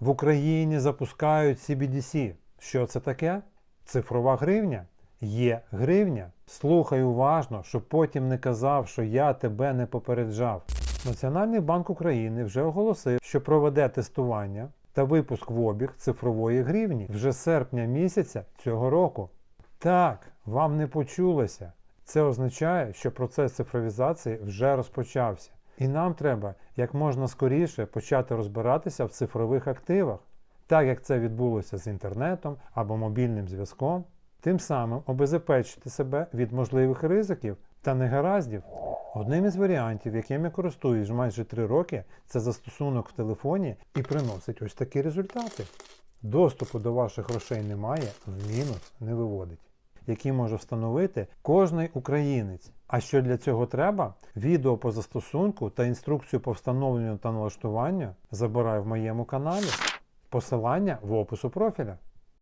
В Україні запускають CBDC. Що це таке? Цифрова гривня. Є гривня. Слухай уважно, щоб потім не казав, що я тебе не попереджав. Національний банк України вже оголосив, що проведе тестування та випуск в обіг цифрової гривні вже серпня місяця цього року. Так, вам не почулося. Це означає, що процес цифровізації вже розпочався. І нам треба як можна скоріше почати розбиратися в цифрових активах, так як це відбулося з інтернетом або мобільним зв'язком, тим самим обезпечити себе від можливих ризиків та негараздів. Одним із варіантів, яким я користуюсь майже 3 роки, це застосунок в телефоні і приносить ось такі результати. Доступу до ваших грошей немає, в мінус не виводить, який може встановити кожний українець. А що для цього треба? Відео по застосунку та інструкцію по встановленню та налаштуванню забираю в моєму каналі. Посилання в опису профіля.